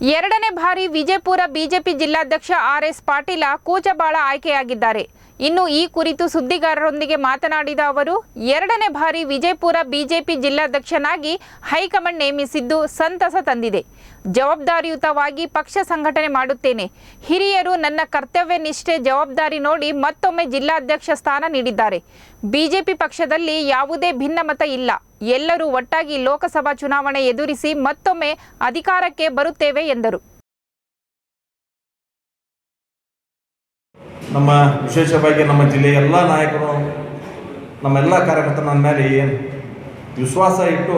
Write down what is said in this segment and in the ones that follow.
ಎರಡನೇ ಬಾರಿ ವಿಜಯಪುರ ಬಿಜೆಪಿ ಜಿಲ್ಲಾಧ್ಯಕ್ಷ ಆರ್ ಎಸ್ ಪಾಟೀಲ ಕೂಚಬಾಳ ಆಯ್ಕೆಯಾಗಿದ್ದಾರೆ. ಇನ್ನು ಈ ಕುರಿತು ಸುದ್ದಿಗಾರರೊಂದಿಗೆ ಮಾತನಾಡಿದ ಅವರು, ಎರಡನೇ ಬಾರಿ ವಿಜಯಪುರ ಬಿಜೆಪಿ ಜಿಲ್ಲಾಧ್ಯಕ್ಷನಾಗಿ ಹೈಕಮಾಂಡ್ ನೇಮಿಸಿದ್ದು ಸಂತಸ ತಂದಿದೆ. ಜವಾಬ್ದಾರಿಯುತವಾಗಿ ಪಕ್ಷ ಸಂಘಟನೆ ಮಾಡುತ್ತೇನೆ. ಹಿರಿಯರು ನನ್ನ ಕರ್ತವ್ಯ ನಿಷ್ಠೆ ಜವಾಬ್ದಾರಿ ನೋಡಿ ಮತ್ತೊಮ್ಮೆ ಜಿಲ್ಲಾಧ್ಯಕ್ಷ ಸ್ಥಾನ ನೀಡಿದ್ದಾರೆ. ಬಿಜೆಪಿ ಪಕ್ಷದಲ್ಲಿ ಯಾವುದೇ ಭಿನ್ನಮತ ಇಲ್ಲ. ಎಲ್ಲರೂ ಒಟ್ಟಾಗಿ ಲೋಕಸಭಾ ಚುನಾವಣೆ ಎದುರಿಸಿ ಮತ್ತೊಮ್ಮೆ ಅಧಿಕಾರಕ್ಕೆ ಬರುತ್ತೇವೆ ಎಂದರು. ನಮ್ಮ ವಿಶೇಷವಾಗಿ ನಮ್ಮ ಜಿಲ್ಲೆಯ ಎಲ್ಲ ನಾಯಕರು, ನಮ್ಮೆಲ್ಲ ಕಾರ್ಯಕರ್ತರು ನನ್ನ ಮೇಲೆ ಏನು ವಿಶ್ವಾಸ ಇಟ್ಟು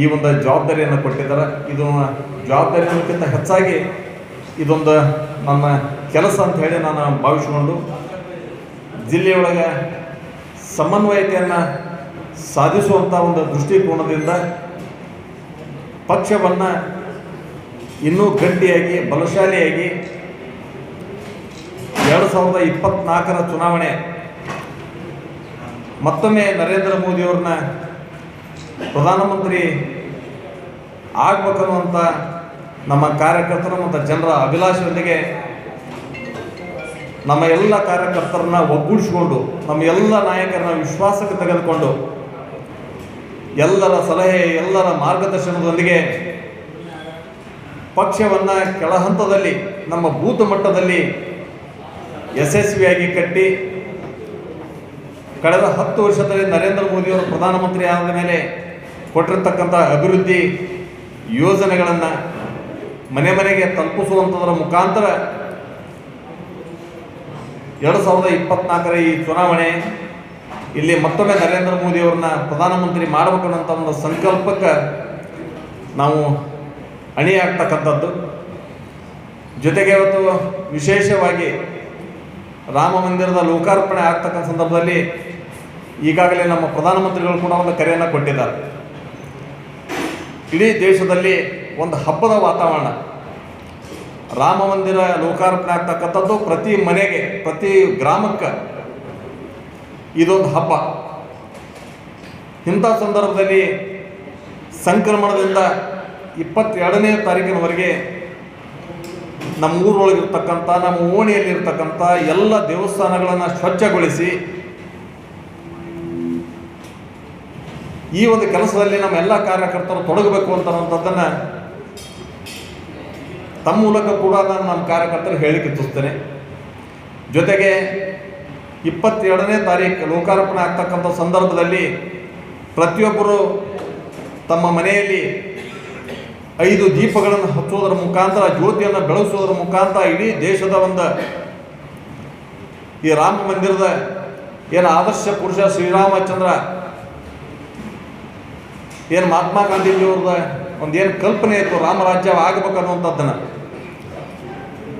ಈ ಒಂದು ಜವಾಬ್ದಾರಿಯನ್ನು ಕೊಟ್ಟಿದ್ದಾರೆ. ಇದು ಜವಾಬ್ದಾರಿ ಅನ್ನೋಕ್ಕಿಂತ ಹೆಚ್ಚಾಗಿ ಇದೊಂದು ನನ್ನ ಕೆಲಸ ಅಂತ ಹೇಳಿ ನಾನು ಭಾವಿಸ್ಕೊಂಡು ಜಿಲ್ಲೆಯೊಳಗೆ ಸಮನ್ವಯತೆಯನ್ನು ಸಾಧಿಸುವಂಥ ಒಂದು ದೃಷ್ಟಿಕೋನದಿಂದ ಪಕ್ಷವನ್ನು ಇನ್ನೂ ಗಟ್ಟಿಯಾಗಿ, ಬಲಶಾಲಿಯಾಗಿ ಎರಡು ಸಾವಿರದ ಇಪ್ಪತ್ನಾಲ್ಕರ ಚುನಾವಣೆ. ಮತ್ತೊಮ್ಮೆ ನರೇಂದ್ರ ಮೋದಿಯವ್ರನ್ನ ಪ್ರಧಾನಮಂತ್ರಿ ಆಗ್ಬೇಕನ್ನುವಂಥ ನಮ್ಮ ಕಾರ್ಯಕರ್ತರು ಮತ್ತು ಜನರ ಅಭಿಲಾಷೆಯೊಂದಿಗೆ ನಮ್ಮ ಎಲ್ಲ ಕಾರ್ಯಕರ್ತರನ್ನ ಒಗ್ಗೂಡಿಸಿಕೊಂಡು, ನಮ್ಮ ಎಲ್ಲ ನಾಯಕರನ್ನ ವಿಶ್ವಾಸಕ್ಕೆ ತೆಗೆದುಕೊಂಡು, ಎಲ್ಲರ ಸಲಹೆ, ಎಲ್ಲರ ಮಾರ್ಗದರ್ಶನದೊಂದಿಗೆ ಪಕ್ಷವನ್ನು ಕೆಳಹಂತದಲ್ಲಿ ನಮ್ಮ ಬೂತ್ ಮಟ್ಟದಲ್ಲಿ ಯಶಸ್ವಿಯಾಗಿ ಕಟ್ಟಿ ಕಳೆದ ಹತ್ತು ವರ್ಷದಲ್ಲಿ ನರೇಂದ್ರ ಮೋದಿಯವರು ಪ್ರಧಾನಮಂತ್ರಿ ಆದ ಮೇಲೆ ಕೊಟ್ಟಿರ್ತಕ್ಕಂಥ ಅಭಿವೃದ್ಧಿ ಯೋಜನೆಗಳನ್ನು ಮನೆ ಮನೆಗೆ ತಲುಪಿಸುವಂಥದ್ರ ಮುಖಾಂತರ ಎರಡು ಸಾವಿರದ ಇಪ್ಪತ್ನಾಲ್ಕರ ಈ ಚುನಾವಣೆ ಇಲ್ಲಿ ಮತ್ತೊಮ್ಮೆ ನರೇಂದ್ರ ಮೋದಿಯವ್ರನ್ನ ಪ್ರಧಾನಮಂತ್ರಿ ಮಾಡಬೇಕನ್ನೋಂಥ ಒಂದು ಸಂಕಲ್ಪಕ್ಕೆ ನಾವು ಅಣಿಯಾಗ್ತಕ್ಕಂಥದ್ದು. ಜೊತೆಗೆ ಇವತ್ತು ವಿಶೇಷವಾಗಿ ರಾಮ ಮಂದಿರದ ಲೋಕಾರ್ಪಣೆ ಆಗ್ತಕ್ಕಂಥ ಸಂದರ್ಭದಲ್ಲಿ ಈಗಾಗಲೇ ನಮ್ಮ ಪ್ರಧಾನಮಂತ್ರಿಗಳು ಕೂಡ ಒಂದು ಕರೆಯನ್ನು ಕೊಟ್ಟಿದ್ದಾರೆ. ಇಡೀ ದೇಶದಲ್ಲಿ ಒಂದು ಹಬ್ಬದ ವಾತಾವರಣ. ರಾಮ ಮಂದಿರ ಲೋಕಾರ್ಪಣೆ ಆಗ್ತಕ್ಕಂಥದ್ದು ಪ್ರತಿ ಮನೆಗೆ, ಪ್ರತಿ ಗ್ರಾಮಕ್ಕೆ ಇದೊಂದು ಹಬ್ಬ. ಇಂಥ ಸಂದರ್ಭದಲ್ಲಿ ಸಂಕ್ರಮಣದಿಂದ ಇಪ್ಪತ್ತೆರಡನೇ ತಾರೀಕಿನವರೆಗೆ ನಮ್ಮ ಊರೊಳಗಿರ್ತಕ್ಕಂಥ ನಮ್ಮ ಓಣಿಯಲ್ಲಿರ್ತಕ್ಕಂಥ ಎಲ್ಲ ದೇವಸ್ಥಾನಗಳನ್ನು ಸ್ವಚ್ಛಗೊಳಿಸಿ, ಈ ಒಂದು ಕೆಲಸದಲ್ಲಿ ನಮ್ಮ ಎಲ್ಲ ಕಾರ್ಯಕರ್ತರು ತೊಡಗಬೇಕು ಅಂತನ್ನುವಂಥದ್ದನ್ನು ತಮ್ಮ ಮೂಲಕ ಕೂಡ ನಾನು ನಮ್ಮ ಕಾರ್ಯಕರ್ತರು ಹೇಳಿಕೆ ತೋರಿಸ್ತೇನೆ. ಜೊತೆಗೆ ಇಪ್ಪತ್ತೆರಡನೇ ತಾರೀಕು ಲೋಕಾರ್ಪಣೆ ಆಗ್ತಕ್ಕಂಥ ಸಂದರ್ಭದಲ್ಲಿ ಪ್ರತಿಯೊಬ್ಬರು ತಮ್ಮ ಮನೆಯಲ್ಲಿ ಐದು ದೀಪಗಳನ್ನು ಹಚ್ಚೋದರ ಮುಖಾಂತರ, ಜ್ಯೋತಿಯನ್ನು ಬೆಳೆಸೋದ್ರ ಮುಖಾಂತರ ಇಡೀ ದೇಶದ ಒಂದು ಈ ರಾಮ ಮಂದಿರದ ಏನು ಆದರ್ಶ ಪುರುಷ ಶ್ರೀರಾಮಚಂದ್ರ, ಏನು ಮಹಾತ್ಮ ಗಾಂಧೀಜಿಯವ್ರದ ಒಂದು ಏನು ಕಲ್ಪನೆ ಇತ್ತು ರಾಮರಾಜ್ಯ ಆಗಬೇಕನ್ನುವಂಥದ್ದನ್ನು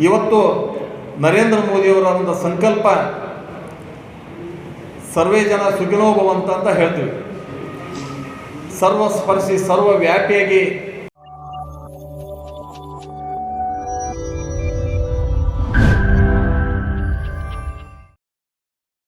ಇವತ್ತು ನರೇಂದ್ರ ಮೋದಿಯವರ ಒಂದು ಸಂಕಲ್ಪ, ಸರ್ವೇ ಜನ ಸುಗಿನೋಭವಂತ ಅಂತ ಹೇಳ್ತೀವಿ. ಸರ್ವಸ್ಪರ್ಶಿ, ಸರ್ವವ್ಯಾಪಿಯಾಗಿ